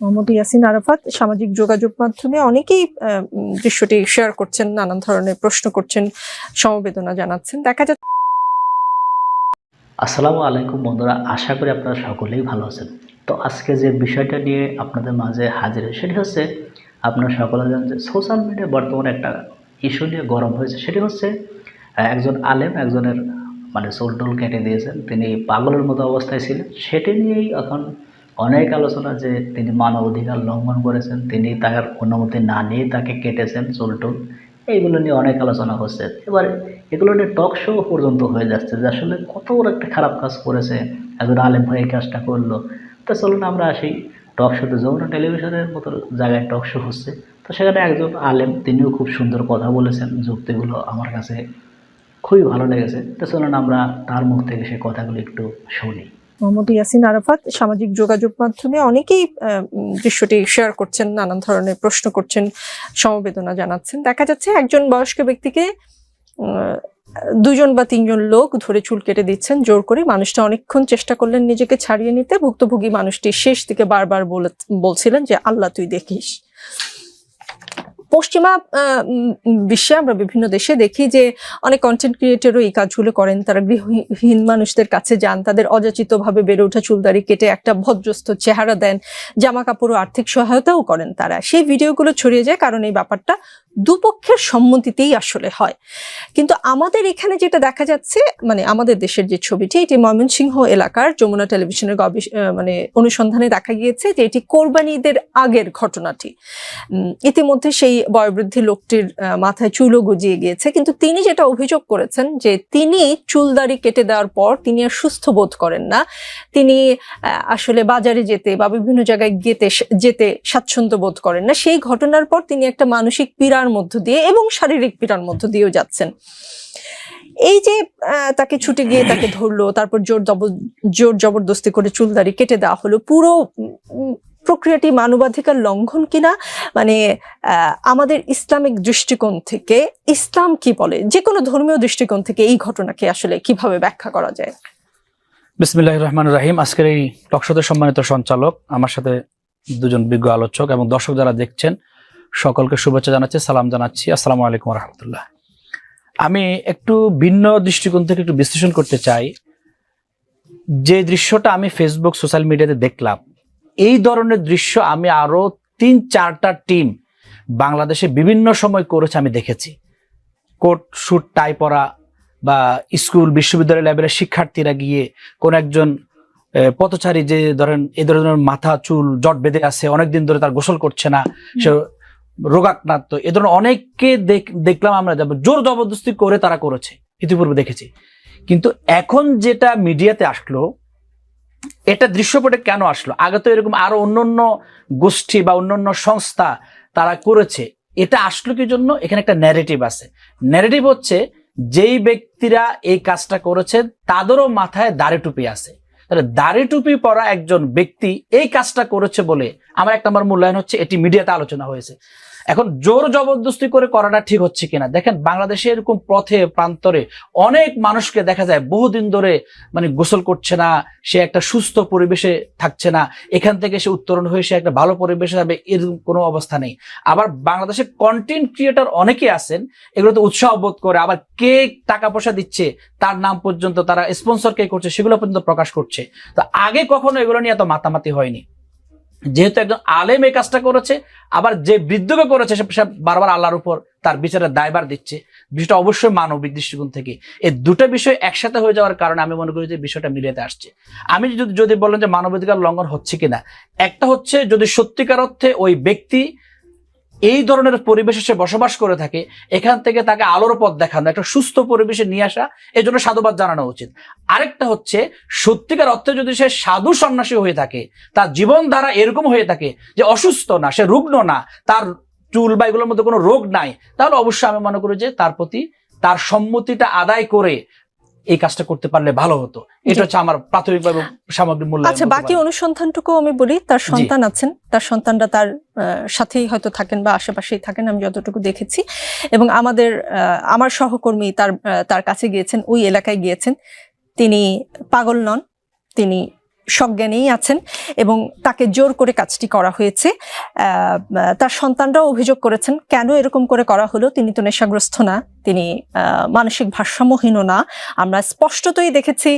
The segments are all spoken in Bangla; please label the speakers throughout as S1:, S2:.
S1: মোহাম্মদ ইয়াসিন আরাফাত সামাজিক যোগাযোগ মাধ্যমে অনেকেই দৃশ্যটি শেয়ার করছেন, নানান ধরনের প্রশ্ন করছেন, সমবেদনা জানাচ্ছেন। দেখা যাচ্ছে
S2: আসসালামু আলাইকুম বন্ধুরা, আশা করি আপনারা সকলেই ভালো আছেন। তো আজকে যে বিষয়টা নিয়ে আপনাদের মাঝে হাজির সেটি হচ্ছে আপনারা সকলে জানেন যে সোশ্যাল মিডিয়া বর্তমানে একটা ইস্যু নিয়ে গরম হয়েছে। সেটি হচ্ছে একজন আলেম, একজনের মানে চুল টুল কেটে দিয়েছেন। তিনি পাগলের মতো অবস্থায় ছিলেন। সেটি নিয়েই এখন অনেক আলোচনা যে তিনি মানব অধিকার লঙ্ঘন করেছেন, তিনি তার অনুমতি না নিয়ে তাকে কেটেছেন চুল টুল এইগুলো নিয়ে অনেক আলোচনা হচ্ছে। এবার এগুলো নিয়ে টক শো পর্যন্ত হয়ে যাচ্ছে যে আসলে কত একটা খারাপ কাজ করেছে, একজন আলেম এই কাজটা করল। তো চলুন আমরা আসি টক শোতে যমুনা টেলিভিশনের মতো জায়গায় টক শো হচ্ছে। তো সেখানে একজন আলেম, তিনিও খুব সুন্দর কথা বলেছেন। যুক্তিগুলো আমার কাছে খুবই ভালো লেগেছে। তো চলুন আমরা তার মুখ থেকে সে কথাগুলো একটু শুনি।
S1: মোহাম্মদ ইয়াসিন আরাফাত সামাজিক যোগাযোগ মাধ্যমে অনেকেই দৃশ্যটি শেয়ার করছেন, নানান ধরনের প্রশ্ন করছেন, সমবেদনা জানাচ্ছেন। দেখা যাচ্ছে একজন বয়স্ক ব্যক্তিকে দুজন বা তিনজন লোক ধরে চুল কেটে দিচ্ছেন, জোর করে। মানুষটা অনেকক্ষণ চেষ্টা করলেন নিজেকে ছাড়িয়ে নিতে। ভুক্তভোগী মানুষটি শেষ দিকে বারবার বলে- বলছিলেন যে, আল্লাহ, তুই দেখিস। পশ্চিমা বিশ্বে আমরা বিভিন্ন দেশে দেখি যে অনেক কন্টেন্ট ক্রিয়েটরও এই কাজগুলো করেন। তারা গৃহহীন মানুষদের কাছে যান, তাদের অযাচিতভাবে বেড়ে ওঠা চুলদারি কেটে একটা ভদ্রস্থ চেহারা দেন জামা কাপড় ও আর্থিক সহায়তাও করেন তারা। সেই ভিডিওগুলো ছড়িয়ে যায় কারণ এই ব্যাপারটা দুপক্ষের সম্মতিতেই আসলে হয়। কিন্তু আমাদের এখানে যেটা দেখা যাচ্ছে মানে আমাদের দেশের যে ছবিটি, এটি ময়মনসিংহ এলাকার যমুনা টেলিভিশনের গবেষ মানে অনুসন্ধানে দেখা গিয়েছে যে এটি কোরবানিদের আগের ঘটনাটি। ইতিমধ্যে সেই বয়োবৃদ্ধি লোকটির মাথায় চুলও গজিয়ে গিয়েছে। কিন্তু তিনি যেটা অভিযোগ করেছেন যে তিনি চুলদাড়ি কেটে দেওয়ার পর তিনি আর সুস্থ বোধ করেন না। তিনি আসলে বাজারে যেতে বা বিভিন্ন জায়গায় গেতে যেতে স্বাচ্ছন্দ্য বোধ করেন না। সেই ঘটনার পর তিনি একটা মানসিক পীড়ার মধ্য দিয়ে এবং শারীরিক পীড়ার মধ্য দিয়েও যাচ্ছেন। এই যে তাকে ছুটে গিয়ে তাকে ধরলো, তারপর জোর জব- জোর জবরদস্তি করে চুলদাড়ি কেটে দেওয়া হলো, পুরো প্রক্রিয়াটি মানবাধিকার লঙ্ঘন কিনা? মানে আমাদের ইসলামিক দৃষ্টিকোণ থেকে ইসলাম কি বলে? যে কোনো ধর্মীয় দৃষ্টিকোণ থেকে এই ঘটনাকে আসলে কীভাবে ব্যাখ্যা করা যায়?
S3: বিসমিল্লাহ রহমান রাহিম। আজকের এই টকশোতে সম্মানিত সঞ্চালক, আমার সাথে দুজন বিজ্ঞ আলোচক এবং দর্শক যারা দেখছেন, সকলকে শুভেচ্ছা জানাচ্ছি, সালাম জানাচ্ছি। আসসালামু আলাইকুম রহমতুল্লাহ। আমি একটু ভিন্ন দৃষ্টিকোণ থেকে একটু বিশ্লেষণ করতে চাই। যে দৃশ্যটা আমি ফেসবুক সোশ্যাল মিডিয়াতে দেখলাম এই ধরনের দৃশ্য আমি আরও তিন চারটা টিম বাংলাদেশে বিভিন্ন সময় করেছে আমি দেখেছি। কোট শুট টাই পরা বা স্কুল বিশ্ববিদ্যালয় লেভেলের শিক্ষার্থীরা গিয়ে কোন একজন পথচারী যে ধরেন এই ধরনের মাথা চুল জট বেঁধে আছে অনেকদিন ধরে তার গোসল করছে না সে রোগাক্রান্ত এ ধরনের অনেককে দেখ- দেখলাম আমরা যাব জোর জবরদস্তি করে তারা করেছে ইতিপূর্বে দেখেছি। কিন্তু এখন যেটা মিডিয়াতে আসলো এটা দৃশ্যপটে কেন আসলো? আগে তো এরকম আরও অন্যান্য গোষ্ঠী বা অন্যান্য সংস্থা তারা করেছে। এটা আসলো কি জন্য? এখানে একটা ন্যারেটিভ আছে। ন্যারেটিভ হচ্ছে যেই ব্যক্তিরা এই কাজটা করেছে, তাদেরও মাথায় দাড়ি টুপি আছে। তাহলে দাড়ি টুপি পরা একজন ব্যক্তি এই কাজটা করেছে বলে আমার এক নম্বর মূল্যায়ন হচ্ছে, এটি মিডিয়াতে আলোচনা হয়েছে। এখন জোর জবরদস্তি করে করাটা ঠিক হচ্ছে কিনা? দেখেন, বাংলাদেশে এরকম পথে, প্রান্তরে অনেক মানুষকে দেখা যায় বহুদিন ধরে মানে গোসল করছে না, সে একটা সুস্থ পরিবেশে থাকছে না, এখান থেকে সে উত্তরণ হয়ে সে একটা ভালো পরিবেশে যাবে, এরকম কোনো অবস্থা নেই। আবার বাংলাদেশে কন্টেন্ট ক্রিয়েটর অনেকে আছেন, এগুলোতে উৎসাহ বোধ করে, আবার কে টাকা পয়সা দিচ্ছে, তার নাম পর্যন্ত তারা স্পন্সর কে করছে, সেগুলো পর্যন্ত প্রকাশ করছে। তো আগে কখনো এগুলো নিয়ে এত মাতামাতি হয়নি। যেহেতু একজন আলেম এই কাজটা করেছে, আবার যে বৃদ্ধকে করেছে সে বারবার আল্লাহর উপর তার বিচারের দায়বার দিচ্ছে। বিষয়টা অবশ্যই মানবিক দৃষ্টিকোণ থেকে। এই দুটো বিষয় একসাথে হয়ে যাওয়ার কারণে আমি মনে করি যে বিষয়টা মিলিয়ে আসছে। আমি যদি যদি বলেন যে মানবাধিকার লঙ্ঘন হচ্ছে কিনা, একটা হচ্ছে যদি সত্যিকার অর্থে ওই ব্যক্তি এই ধরনের পরিবেশে সে বসবাস করে থাকে, এখান থেকে তাকে আলোর পথ দেখানো, একটা সুস্থ পরিবেশে নিয়ে আসা এই জন্য সাধুবাদ জানানো উচিত। আরেকটা হচ্ছে, সত্যিকার অর্থে যদি সে সাধু সন্ন্যাসী হয়ে থাকে, তার জীবন ধারা এরকম হয়ে থাকে যে অসুস্থ না, সে রুগ্ন না, তার চুল বা এগুলোর মধ্যে কোনো রোগ নাই, তাহলে অবশ্যই আমি মনে করি যে তার প্রতি তার সম্মতিটা আদায় করে এই কাজটা করতে পারলে ভালো হতো। এটা হচ্ছে আমার প্রাথমিকভাবে সামগ্রিক মূল্য
S1: আচ্ছা বাকি অনুসন্ধানটুকু আমি বলি তার সন্তান আছেন তার সন্তানরা তার সাথেই হয়তো থাকেন বা আশেপাশেই থাকেন আমি যতটুকু দেখেছি। এবং আমাদের আহ, আমার সহকর্মী তার তার কাছে গিয়েছেন ওই এলাকায় গিয়েছেন। তিনি পাগল নন তিনি সজ্ঞানেই আছেন এবং তাকে জোর করে কাজটি করা হয়েছে। তার সন্তানরাও অভিযোগ করেছেন, কেন এরকম করে করা হলো? তিনি তো নেশাগ্রস্ত না, তিনি মানসিক ভারসাম্যহীন না। আমরা স্পষ্টতই দেখেছি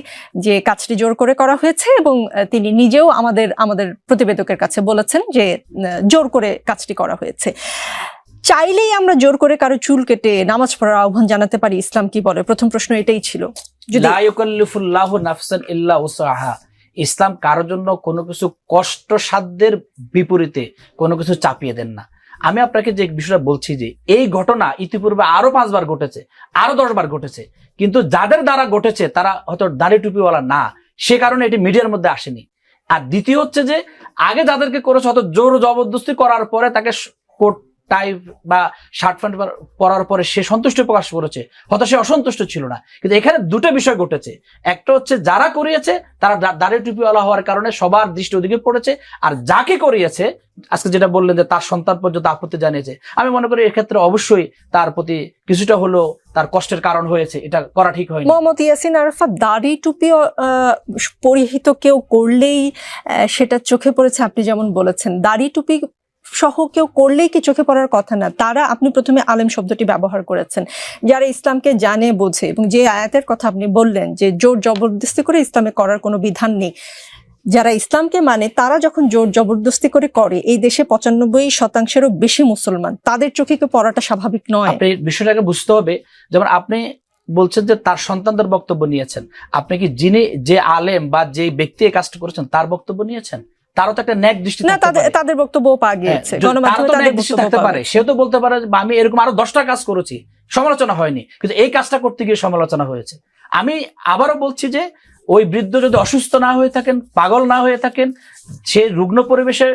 S1: যে কাজটি জোর করে করা হয়েছে এবং তিনি নিজেও আমাদের আমাদের প্রতিবেদকের কাছে বলেছেন যে জোর করে কাজটি করা হয়েছে। চাইলেই আমরা জোর করে কারও চুল কেটে নামাজ পড়ার আহ্বান জানাতে পারি, ইসলাম কি বলে? প্রথম প্রশ্ন এটাই ছিল। যদি
S3: ইসলাম কারোর জন্য কোনো কিছু কষ্ট সাধ্যের বিপরীতে কোনো কিছু চাপিয়ে দেন না। আমি আপনাকে যে বিষয়টা বলছি যে, এই ঘটনা ইতিপূর্বে আরও পাঁচবার ঘটেছে, আরও দশবার ঘটেছে। কিন্তু যাদের দ্বারা ঘটেছে, তারা হয়তো দাড়ি টুপিওয়ালা না। সে কারণে এটি মিডিয়ার মধ্যে আসেনি। আর দ্বিতীয় হচ্ছে যে, আগে যাদেরকে করেছে, হয়তো জোর জবরদস্তি করার পরে তাকে কোট টাইপ বা শার্ট প্যান্ট পরার পরে সে সন্তুষ্ট প্রকাশ করেছে। হয়তো সে অসন্তুষ্ট ছিল না। কিন্তু এখানে দুটো বিষয় ঘটেছে। একটা হচ্ছে যারা করিয়েছে, তারা দা- দাড়ি টুপিওয়ালা হওয়ার কারণে সবার দৃষ্টি ওদিকে পড়েছে। আর যাকে করিয়েছে, আজকে যেটা বললেন যে তার সন্তান পর্যন্ত আপত্তি জানিয়েছে। আমি মনে করি এক্ষেত্রে অবশ্যই তার প্রতি কিছুটা হলেও তার কষ্টের কারণ হয়েছে। এটা করা ঠিক হয়নি।
S1: মোহাম্মদ ইয়াসিন আরাফাত, দাড়ি টুপি পরিহিত কেউ করলেই সেটা চোখে পড়েছে। আপনি যেমন বলেছেন, দাড়ি টুপি সহ কেউ করলেই কি চোখে পড়ার কথা না, তারা আপনি প্রথমে আলেম শব্দটি ব্যবহার করেছেন। যারা ইসলামকে জানে, বোঝে এবং যে আয়াতের কথা আপনি বললেন যে জোর জবরদস্তি করে ইসলামে করার কোনো বিধান নেই, যারা ইসলামকে মানে তারা যখন জোর জবরদস্তি করে করে, এই দেশে পঁচানব্বই শতাংশেরও বেশি মুসলমান, তাদের চোখে কি পড়াটা স্বাভাবিক নয়?
S3: আপনি বিষয়টাকে বুঝতে হবে, যেমন আপনি বলছেন যে তার সন্তানদের বক্তব্য নিয়েছেন, আপনি কি যিনি যে আলেম বা যে ব্যক্তি এই কাজটা করেছেন তার বক্তব্য নিয়েছেন? তারও তো একটা ন্যাক দৃষ্টি
S1: না তাদের তাদের বক্তব্য পাওয়া গিয়েছে
S3: হ্যাঁ,
S1: গণমাধ্যমে তাদের বক্তব্য
S3: থাকতে পারে সেও তো বলতে পারে আমি এরকম আরও দশটা কাজ করেছি সমালোচনা হয়নি। কিন্তু এই কাজটা করতে গিয়ে সমালোচনা হয়েছে। আমি আবারও বলছি যে ওই বৃদ্ধ যদি অসুস্থ না হয়ে থাকেন পাগল না হয়ে থাকেন সে রুগ্ন পরিবেশে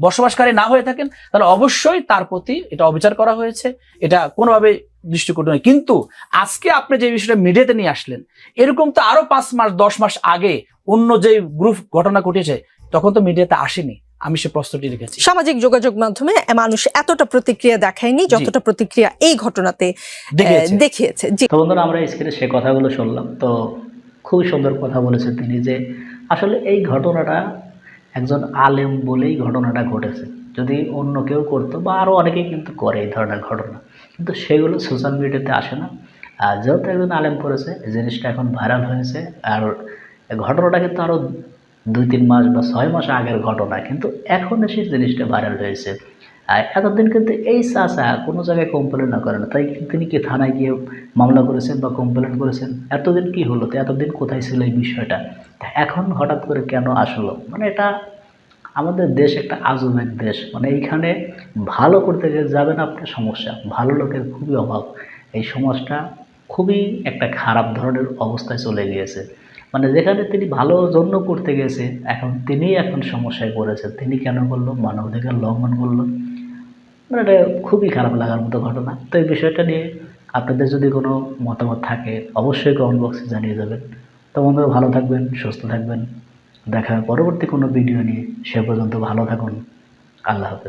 S3: বসবাসকারী না হয়ে থাকেন তাহলে অবশ্যই তার প্রতি এটা অবিচার করা হয়েছে। এটা কোনোভাবে দৃষ্টিকোণ নয়। কিন্তু আজকে আপনি যে বিষয়টা মিডিয়াতে নিয়ে আসলেন এরকম তো আরও পাঁচ মাস দশ মাস আগে অন্য যে গ্রুপ ঘটনা ঘটেছে তখন তো মিডিয়াতে আসেনি। আমি সে প্রশ্নটি রেখেছি।
S1: সামাজিক যোগাযোগ মাধ্যমে মানুষ এতটা প্রতিক্রিয়া দেখায়নি যতটা প্রতিক্রিয়া এই ঘটনাতে
S3: দেখিয়েছে।
S2: তো বন্ধুরা আমরা স্ক্রিনে সে কথাগুলো শুনলাম। তো খুবই সুন্দর কথা বলেছেন তিনি যে আসলে এই ঘটনাটা একজন আলেম বলেই ঘটনাটা ঘটেছে। যদি অন্য কেউ করতো বা আরও অনেকেই কিন্তু করে এই ধরনের ঘটনা। কিন্তু সেগুলো সোশ্যাল মিডিয়াতে আসে না। আর যেহেতু একজন আলেম করেছে এই জিনিসটা এখন ভাইরাল হয়েছে। আর ঘটনাটা কিন্তু আরও দুই তিন মাস বা ছয় মাস আগের ঘটনা, কিন্তু এখন এসে জিনিসটা ভাইরাল হয়েছে। আর এতদিন কিন্তু এই চাচা কোনো জায়গায় কমপ্লেন না করে না তাই তিনি কি থানায় গিয়ে মামলা করেছেন বা কমপ্লেন করেছেন? এতদিন কি হলো? তো এতদিন কোথায় ছিল এই বিষয়টা? এখন হঠাৎ করে কেন আসলো? মানে এটা আমাদের দেশ একটা এক দেশ। মানে এইখানে ভালো করতে গেলে যাবেন আপনার সমস্যা। ভালো লোকের খুবই অভাব। এই সমাজটা খুবই একটা খারাপ ধরনের অবস্থায় চলে গিয়েছে। মানে যেখানে তিনি ভালো জন্য করতে গেছে, এখন তিনি এখন সমস্যায় পড়েছেন। তিনি কেন করল মানবাধিকার লঙ্ঘন করল। মানে এটা খুবই খারাপ লাগার মতো ঘটনা। তো এই বিষয়টা নিয়ে আপনাদের যদি কোনো মতামত থাকে, অবশ্যই কমেন্ট বক্সে জানিয়ে যাবেন তো বন্ধুরা, ভালো থাকবেন, সুস্থ থাকবেন। দেখা পরবর্তী কোনো ভিডিও নিয়ে। সে পর্যন্ত ভালো থাকুন। আল্লাহ হাফেজ।